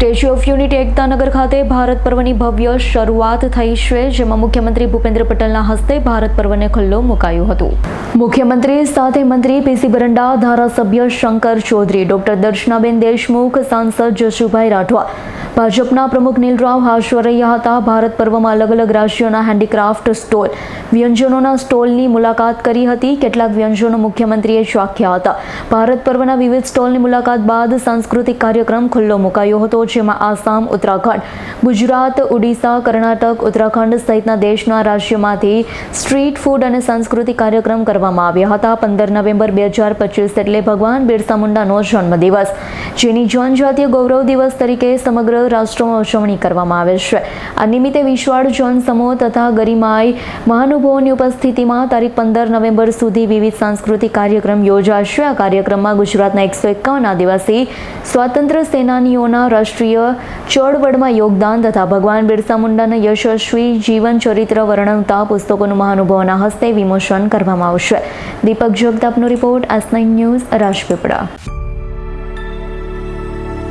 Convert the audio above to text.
Statue of unity Ektanagar ખાતે ભારત પર્વની ભવ્ય શરૂઆત થઈ છે, જેમાં મુખ્યમંત્રી ભૂપેન્દ્ર પટેલના હસ્તે ભારત પર્વને ખુલ્લો મુકાયું હતું. મુખ્યમંત્રી સાથે મંત્રી પીસી બરંડા, ધારાસભ્ય શંકર ચૌધરી, ડોક્ટર દર્શનાબેન દેશમુખ, સાંસદ જશુભાઈ રાઠવા ભાજપના પ્રમુખ નીલરાવ હાજર હતા. ભારત પર્વમાં અલગ અલગ રાજ્યોના હેન્ડીક્રાફ્ટ સ્ટોલ વ્યંજનોના સ્ટોલની મુલાકાત કરી હતી. કેટલાક વ્યંજનો મુખ્યમંત્રીએ ચાખ્યા હતા. ભારત પર્વના વિવિધ સ્ટોલની મુલાકાત બાદ સાંસ્કૃતિક કાર્યક્રમ ખુલ્લો મુકાયો હતો, જેમાં આસામ, ઉત્તરાખંડ, ગુજરાત, ઓડિશા, કર્ણાટક, ઉત્તરાખંડ સહિતના દેશના રાજ્યોમાંથી સ્ટ્રીટ ફૂડ અને સાંસ્કૃતિક કાર્યક્રમ કરવામાં આવ્યા હતા. પંદર નવેમ્બર બે હજાર પચીસ એટલે ભગવાન બિરસા મુંડાનો જન્મદિવસ. જેની જનજાતીય ગૌરવ દિવસ તરીકે સમગ્ર રાષ્ટ્રમાં ઉજવણી કરવામાં આવે છે. આ નિમિત્તે વિશ્વાળ જન સમૂહ તથા ગરિમાઈ મહાનુભાવોની ઉપસ્થિતિમાં તારીખ પંદર નવેમ્બર સુધી વિવિધ સાંસ્કૃતિક કાર્યક્રમ યોજાશે. આ કાર્યક્રમમાં ગુજરાતના એકસો એકાવન આદિવાસી સ્વાતંત્ર્ય સેનાનીઓના રાષ્ટ્રીય ચળવળમાં યોગદાન તથા ભગવાન બિરસા મુંડાના યશસ્વી જીવન ચરિત્ર વર્ણવતા પુસ્તકોનું મહાનુભાવોના હસ્તે વિમોચન કરવામાં આવશે. દીપક જગતાપનો રિપોર્ટ આસ નાઇન ન્યૂઝ, રાજપીપળા.